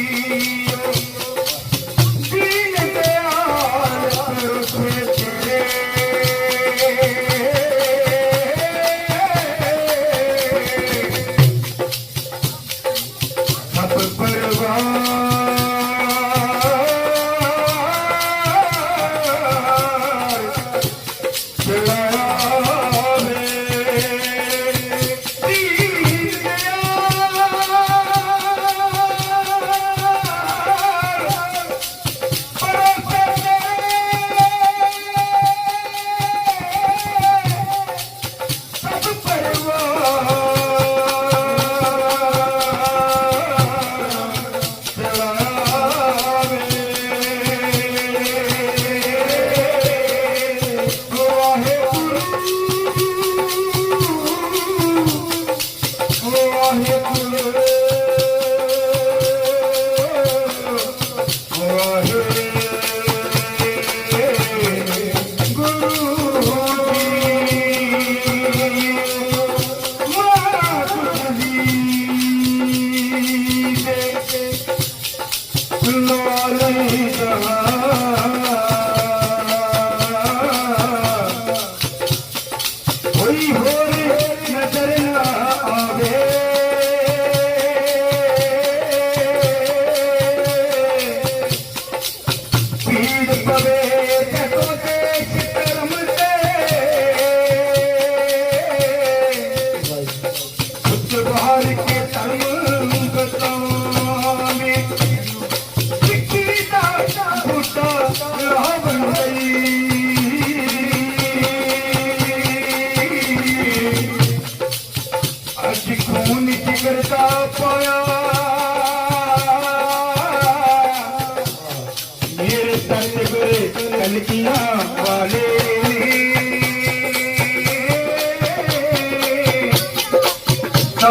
You.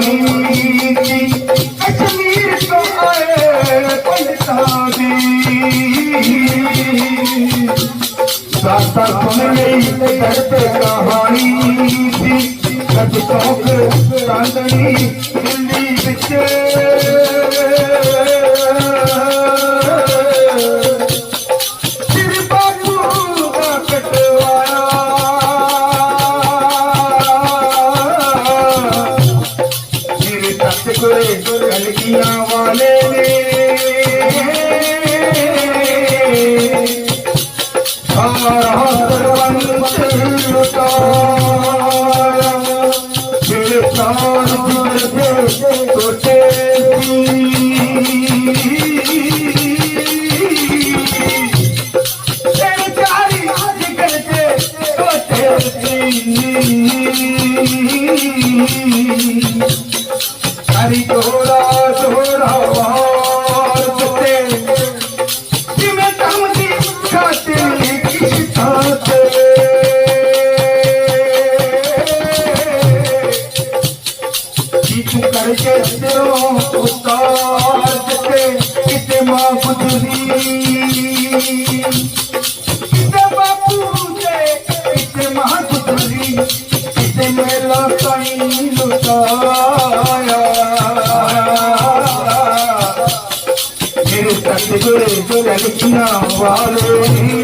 ਨਿਆਣੀ ਕਸ਼ਮੀਰ ਤੋਂ ਆਏ ਪੰਡਤਾਂ ਦੀ ਦਾਤਾ ਸੁਣ ਲਈ ਕਰਦੇ ਕਹਾਣੀ ਸੀ। ਕਦ ਚੌਕ ਚਾਂਦਣੀ, ਦਿੱਲੀ ਵਿੱਚ ਕਲਕੀਆਂ ਵਾਲੇ ਨੇ। ਹਮਾਰਾ ਸਰਬੰਸ ਲੁਟਾਇਆ چڪرو پوري مها پوري تائين سٺي